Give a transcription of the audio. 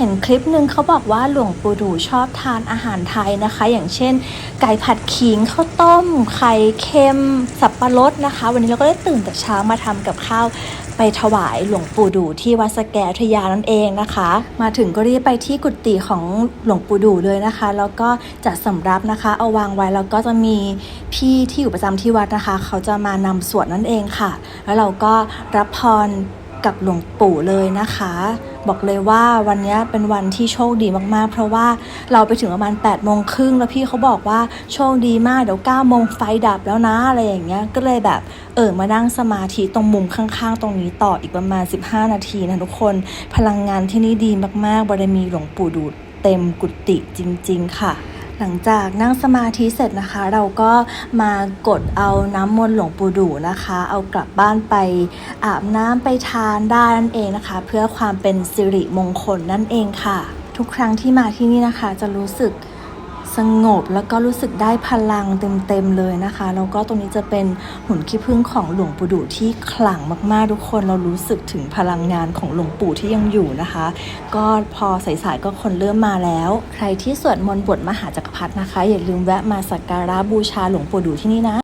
เห็นคลิปหนึ่งเขาบอกว่าหลวงปู่ดูชอบทานอาหารไทยนะคะ อย่างเช่น ไก่ผัดขิงข้าวต้ม ไข่เค็ม สับปะรดนะคะ วันนี้เราก็ได้ตื่นแต่เช้ามาทำกับข้าวไปถวายหลวงปู่ดูที่วัดสแกอยุทยานั่นเองนะคะ มาถึงก็รีบไปที่กุฏิของหลวงปู่ดูเลยนะคะ แล้วก็จัดสำรับนะคะ เอาวางไว้แล้วก็จะมีพี่ที่อยู่ประจำที่วัดนะคะ เขาจะมานำสวดนั่นเองค่ะ แล้วเราก็รับพรกับหลวงปู่เลยนะคะ บอกเลยว่าวันนี้เป็นวันที่โชคดีมากๆ เพราะว่าเราไปถึงประมาณ8ปดโมงครึ่งแล้วพี่เขาบอกว่าโชคดีมากเดี๋ยว9ก้าโมงไฟดับแล้วนะอะไรอย่างเงี้ยก็เลยแบบเออมานั่งสมาธิตรงมุมข้างๆ ตรงนี้ต่ออีกประมาณ 15 นาทีนะทุกคน พลังงานที่นี่ดีมากๆบารมีหลวงปู่ดูดเต็มกุฏิจริง ๆ ค่ะ หลังจากนั่งสมาธิเสร็จนะคะ เราก็มากดเอาน้ำมนต์หลวงปู่ดูนะคะ เอากลับบ้านไปอาบน้ำไปทานได้นั่นเองนะคะ เพื่อความเป็นสิริมงคลนั่นเองค่ะ ทุกครั้งที่มาที่นี่นะคะ จะรู้สึก สงบแล้วก็รู้สึกได้พลังเต็มๆเลยนะคะ แล้วก็ตรงนี้จะเป็นหุ่นขี้ผึ้งของหลวงปู่ดูที่ขลังมากๆทุกคนเรารู้สึกถึงพลังงานของหลวงปู่ที่ยังอยู่นะคะ ก็พอสายๆก็คนเริ่มมาแล้ว ใครที่สวดมนต์บทมหาจักรพรรดินะคะ อย่าลืมแวะมาสักการะบูชาหลวงปู่ดูที่นี่นะ